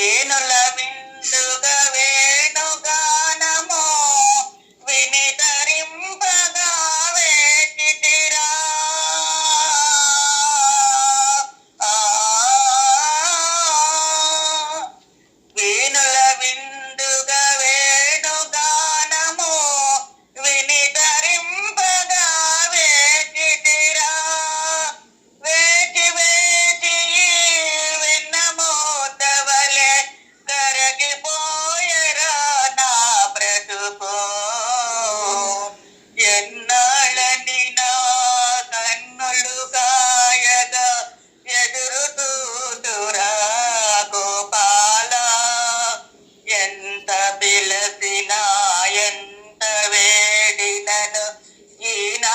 bien, hola. బ్రతినాయంత వేడినను ఈనా